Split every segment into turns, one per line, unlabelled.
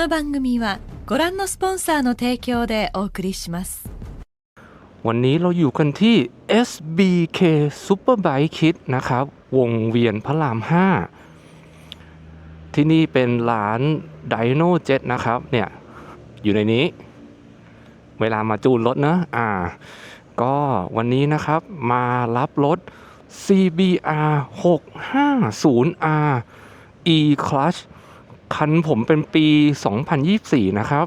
この番組はご覧のスポンサーの提供でお送りします
วันนี้เราอยู่กันที่ SBK Superbike Kit นะครับ วงเวียนพระราม 5 ที่นี่เป็นร้าน Dino Jet นะครับ เนี่ย อยู่ในนี้ เวลามาจูนรถนะ อ่า ก็วันนี้นะครับ มารับรถ CBR 650R E Clutch คันผมเป็นปี 2024 นะครับ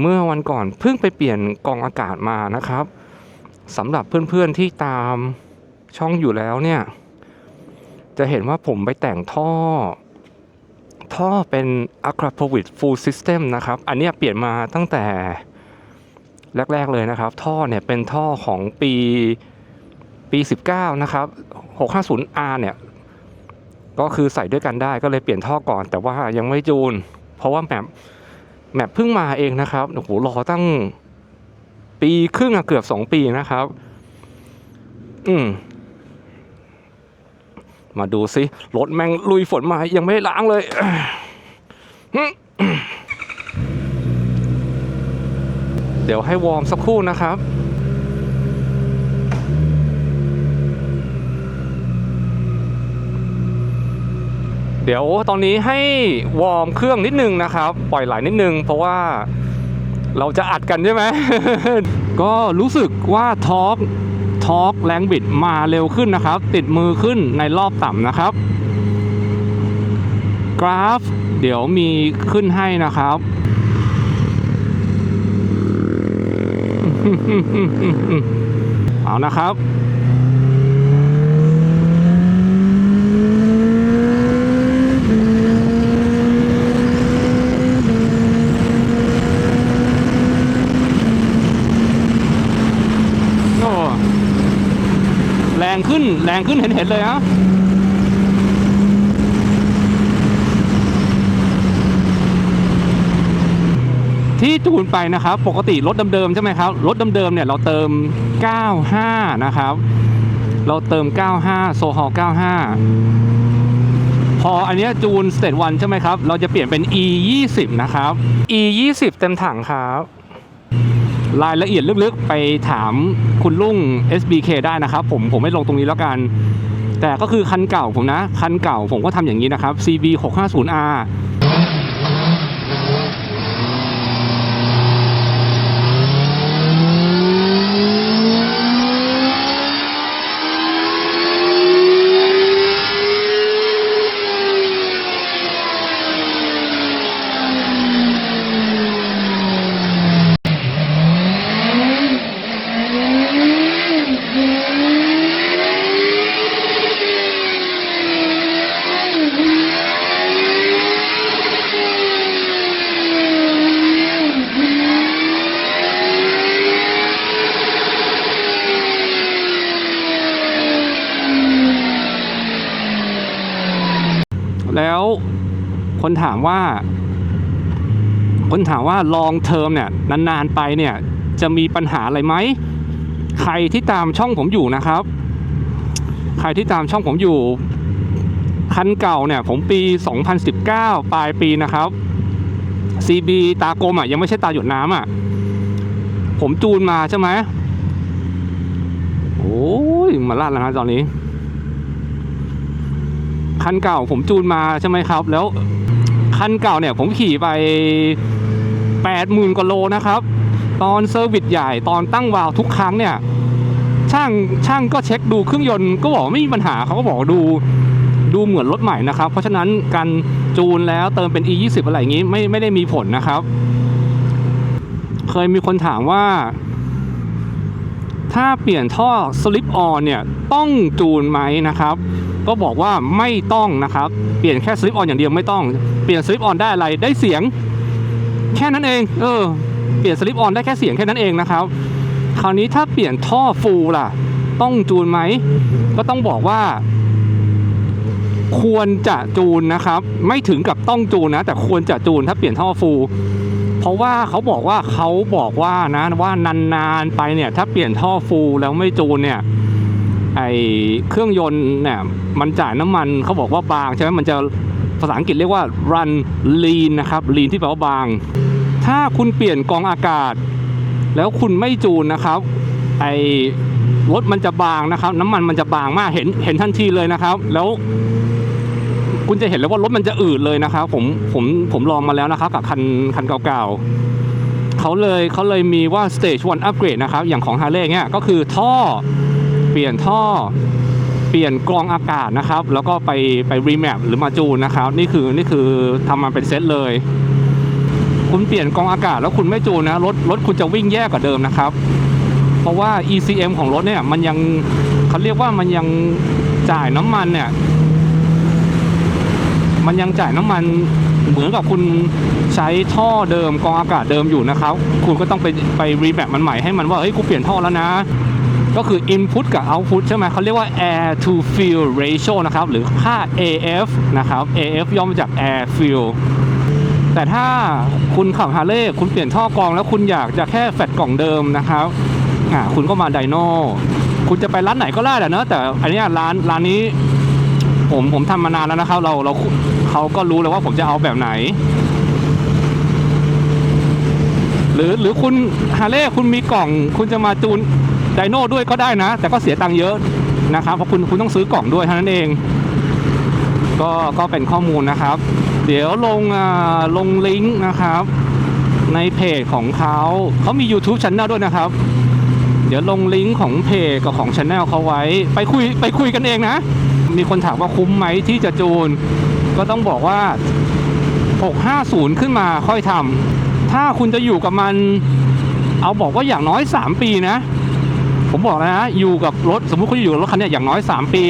เมื่อวันก่อนเพิ่งไปเปลี่ยนกองอากาศมานะครับสำหรับเพื่อนๆที่ตามช่องอยู่แล้วเนี่ย จะเห็นว่าผมไปแต่งท่อ ท่อเป็น a c r a p o v i t Full System นะครับ อันนี้เปลี่ยนมาตั้งแต่แรก ๆ เลยนะครับ ท่อเนี่ยเป็นท่อของปีปี 19 นะครับ 650R เนี่ย ก็คือใส่ด้วยกันได้ก็เลยเปลี่ยนท่อก่อน แต่ว่ายังไม่จูน เพราะว่าแมปแมปเพิ่งมาเองนะครับโอ้โหรอตั้ง ปีครึ่งอะเกือบสองปีนะครับ อืมมาดูสิรถแม่งลุยฝนมายังไม่ล้างเลยเดี๋ยวให้วอร์มสักครู่นะครับ เดี๋ยวตอนนี้ให้วอร์มเครื่องนิดนึงนะครับ ปล่อยไหลนิดนึง เพราะว่าเราจะอัดกันใช่ไหม ก็รู้สึกว่าทอร์กทอร์กแรงบิดมาเร็วขึ้นนะครับ ติดมือขึ้นในรอบต่ำนะครับ กราฟ เดี๋ยวมีขึ้นให้นะครับ เอานะครับ โอ้แรงขึ้นแรงขึ้นเห็นเห็นเลยฮะที่จูนไปนะครับ ปกติรถเดิมๆใช่ไหมครับ รถเดิมๆเนี่ยเราเติม 95 นะครับ เราเติม 95 โซฮอล95 พออันเนี้ยจูนสเตตวันใช่ไหมครับ เราจะเปลี่ยนเป็น E 20 นะครับ E 20 เต็มถังครับ รายละเอียดลึกๆ ไปถามคุณลุง SBK ได้นะครับ ผมผมไม่ลงตรงนี้แล้วกัน แต่ก็คือคันเก่าผมนะ คันเก่าผมก็ทำอย่างนี้นะครับ CB 650R คนถามว่า คนถามว่าลองเทอมเนี่ยนานๆไปเนี่ยจะมีปัญหาอะไรไหมใครที่ตามช่องผมอยู่นะครับ ใครที่ตามช่องผมอยู่ คันเก่าเนี่ยผมปี 2019 ปลายปีนะครับ CB ตากลมอะยังไม่ใช่ตาหยดน้ำอะ ผมจูนมาใช่ไหมโอ้ยมาลาดแล้วนะตอนนี้ คันเก่าผมจูนมาใช่ไหมครับ แล้ว คันเก่าเนี่ยผมขี่ไปแปดหมื่นกว่าโลนะครับ ตอนเซอร์วิสใหญ่ตอนตั้งวาล์วทุกครั้งเนี่ย ช่างช่างก็เช็คดูเครื่องยนต์ก็บอกไม่มีปัญหาเขาก็บอกดูดูเหมือนรถใหม่นะครับ เพราะฉะนั้นการจูนแล้วเติมเป็น e 2 0อะไรอย่างนี้ไม่ไม่ได้มีผลนะครับ เคยมีคนถามว่า ถ้าเปลี่ยนท่อสลิปออนเนี่ยต้องจูนไหมนะครับ ก็บอกว่าไม่ต้องนะครับเปลี่ยนแค่สลิปออนอย่างเดียวไม่ต้องเปลี่ยนสลิปออนได้อะไรได้เสียง แค่นั้นเอง เออ เปลี่ยนสลิปออนได้แค่เสียงแค่นั้นเองนะครับ คราวนี้ถ้าเปลี่ยนท่อฟูล่ะ ต้องจูนไหมก็ต้องบอกว่า ควรจะจูนนะครับ ไม่ถึงกับต้องจูนนะ แต่ควรจะจูนถ้าเปลี่ยนท่อฟูลเพราะว่าเขาบอกว่าเขาบอกว่านะว่านานๆไปเนี่ย ถ้าเปลี่ยนท่อฟูลแล้วไม่จูนเนี่ย ไอเครื่องยนต์เนี่ยมันจ่ายน้ำมันเขาบอกว่าบางใช่ไหมมันจะภาษาอังกฤษเรียกว่า run lean นะครับ lean ที่แปลว่าบาง ถ้าคุณเปลี่ยนกองอากาศ แล้วคุณไม่จูนนะครับ ไอรถมันจะบางนะครับ น้ำมันมันจะบางมากเห็นเห็นทันทีเลยนะครับ แล้ว คุณจะเห็นเลยว่ารถมันจะอืดเลยนะครับ ผมผมผมลองมาแล้วนะครับ กับคันคันเก่าๆเขาเลยเขาเลยมีว่า stage one upgrade นะครับ อย่างของ Harley เนี่ยก็คือท่อ เปลี่ยนท่อเปลี่ยนกรองอากาศนะครับ แล้วก็ไปไปรีแมปหรือมาจูนนะครับ นี่คือนี่คือทำมาเป็นเซตเลย คุณเปลี่ยนกรองอากาศแล้วคุณไม่จูนนะรถรถคุณจะวิ่งแย่กว่าเดิมนะครับ เพราะว่า ECM ของรถเนี่ยมันยังเขาเรียกว่ามันยังจ่ายน้ำมันเนี่ยมันยังจ่ายน้ำมันเหมือนกับคุณใช้ท่อเดิมกรองอากาศเดิมอยู่นะครับ คุณก็ต้องไปไปรีแมปมันใหม่ให้มันว่าเฮ้ยกูเปลี่ยนท่อแล้วนะ ก็คือ input กับ output ใช่ไหมเขาเรียกว่า air to fuel ratio นะครับ หรือค่า AF นะครับ AF ย่อมาจาก air fuel แต่ถ้าคุณขับฮาร์เลย์คุณเปลี่ยนท่อกรอง แล้วคุณอยากจะแค่แฟดกล่องเดิมนะครับอ่าคุณก็มาไดโนคุณจะไปร้านไหนก็ได้แหละเนอะแต่อันนี้ร้านร้านนี้ผมผมทำมานานแล้วนะครับ เราเราเขาก็รู้แล้วว่าผมจะเอาแบบไหน หรือหรือคุณฮาร์เลย์คุณมีกล่อง คุณจะมาจูน ไดโน่ด้วยก็ได้นะ แต่ก็เสียตังค์เยอะนะครับเพราะคุณคุณต้องซื้อกล่องด้วยเท่านั้นเอง ก็ก็เป็นข้อมูลนะครับ เดี๋ยวลงลงลิงก์นะครับ ในเพจของเขาเขามี YouTube c h anel ด้วยนะครับ เดี๋ยวลงลิงก์ของเพจกับของ Channel เขาไว้ ไปคุยไปคุยกันเองนะ มีคนถามว่าคุ้มไหมที่จะจูน ก็ต้องบอกว่า 650 ขึ้นมาค่อยทำถ้าคุณจะอยู่กับมัน เอาบอกว่าอย่างน้อย 3 ปีนะ ผมบอกแล้วนะอยู่กับรถสมมุติคุณอยู่กับรถคันนี้อย่างน้อย 3 ปี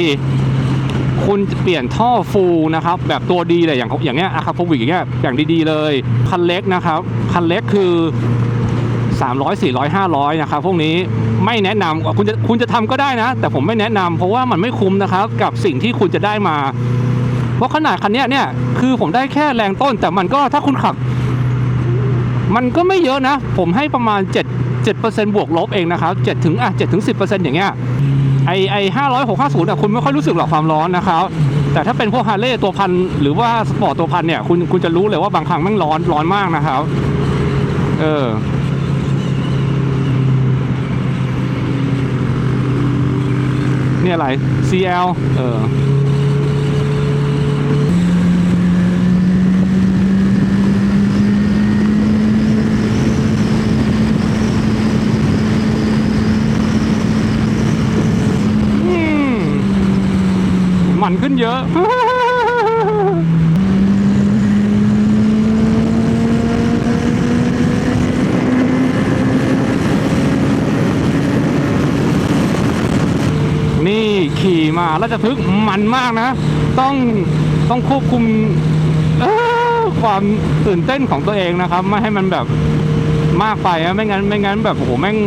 คุณเปลี่ยนท่อฟูนะครับ แบบตัวดีเลยอย่างอย่างเงี้ยอะคาโฟวิกอย่างเงี้ยอย่างดีๆเลย คันเล็กนะครับคันเล็กคือ300 400 500 นะครับ พวกนี้ไม่แนะนำคุณจะคุณจะทำก็ได้นะ แต่ผมไม่แนะนำเพราะว่ามันไม่คุ้มนะครับ กับสิ่งที่คุณจะได้มา เพราะขนาดคันเนี้ยเนี่ย คือผมได้แค่แรงต้น แต่มันก็ถ้าคุณขับ มันก็ไม่เยอะนะ ผมให้ประมาณ 7 7%บวกลบเองนะครับ7ถึงอะ7ถึง10%อย่างเงี้ยไอไอห้าร้อยหกห้าศูนย์อะคุณไม่ค่อยรู้สึกหรอกความร้อนนะครับ แต่ถ้าเป็นพวกฮาร์เลย์ตัวพันหรือว่าสปอร์ตตัวพันเนี่ยคุณคุณจะรู้เลยว่าบางครั้งแม่งร้อนร้อนมากนะครับ เออเนี่อะไร CL เอออ มันขึ้นเยอะนี่ขี่มาแล้วจะพึกมันมากนะ ต้องต้องควบคุมความตื่นเต้นของตัวเองนะครับ ไม่ให้มันแบบมากไปอะไม่งั้นไม่งั้นแบบโอ้โหแม่ง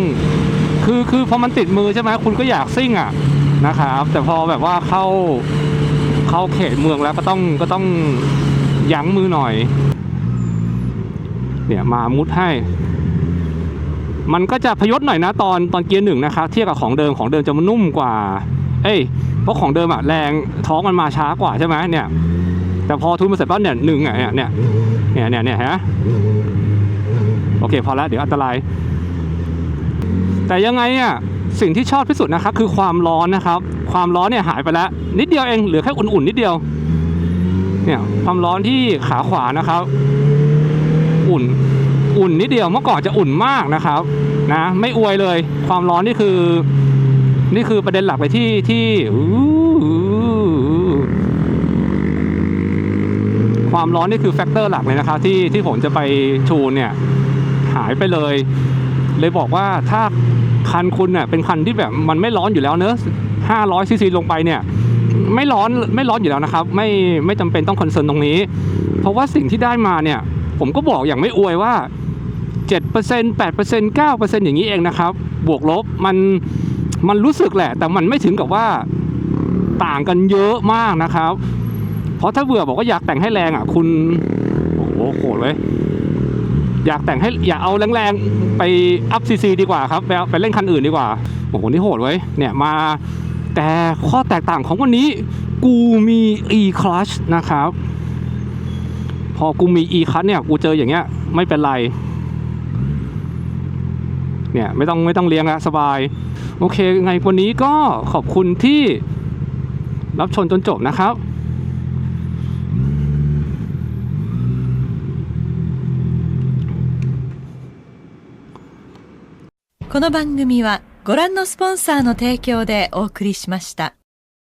คือคือพอมันติดมือใช่ไหมคุณก็อยากซิ่งอะนะครับ แต่พอแบบว่าเข้า เข้าเขตเมืองแล้วก็ต้องก็ต้องยั้งมือหน่อย เนี่ยมามุดให้ มันก็จะพยศหน่อยนะตอนตอนเกียร์หนึ่งนะครับเทียบกับของเดิมของเดิมจะมันนุ่มกว่า เอ้ยเพราะของเดิมอะแรงท้องมันมาช้ากว่าใช่ไหมเนี่ย แต่พอทุนมาเสร็จปั๊บเนี่ยหนึ่งอะเนี่ยเนี่ยเนี่ยเนี่ยเนี่ยฮะโอเคพอแล้วเดี๋ยวอันตราย แต่ยังไงอะสิ่งที่ชอบที่สุดนะครับคือความร้อนนะครับ ความร้อนเนี่ยหายไปแล้ว นิดเดียวเองเหลือแค่อุ่นๆนิดเดียว เนี่ยความร้อนที่ขาขวานะครับ อุ่นอุ่นนิดเดียวเมื่อก่อนจะอุ่นมากนะครับนะไม่อวยเลย ความร้อนนี่คือ นี่คือประเด็นหลักเลยที่ที่ความร้อนนี่คือแฟกเตอร์หลักเลยนะครับที่ที่ผมจะไปชูนเนี่ยหายไปเลย เลยบอกว่าถ้าคันคุณเน่ยเป็นคันที่แบบมันไม่ร้อนอยู่แล้วเนอะ 500ซีซีลงไปเนี่ยไม่ร้อนไม่ร้อนอยู่แล้วนะครับ ไม่ไม่จำเป็นต้องคอนเซิร์นตรงนี้ เพราะว่าสิ่งที่ได้มาเนี่ย ผมก็บอกอย่างไม่อวยว่า 7% 8% 9%อย่างนี้เองนะครับ บวกลบมันมันรู้สึกแหละ แต่มันไม่ถึงกับว่าต่างกันเยอะมากนะครับ เพราะถ้าเบื่อบอกว่าอยากแต่งให้แรงอะ คุณโอ้โหโหดเลยอยากแต่งให้อยากเอาแรงๆไปอัพซีซีดีกว่าครับไปเอาไปเล่นคันอื่นดีกว่าโอ้โหนี่โหดไว้ยเนี่ยมา แต่ข้อแตกต่างของวันนี้ กูมี e clutch นะครับ พอกูมี e คัทเนี่ย กูเจออย่างเงี้ย ไม่เป็นไร เนี่ย ไม่ต้องไม่ต้องเลี้ยงละสบาย โอเคไงวันนี้ก็ขอบคุณที่รับชมจนจบนะครับ
この番組は ご覧のスポンサーの提供でお送りしました。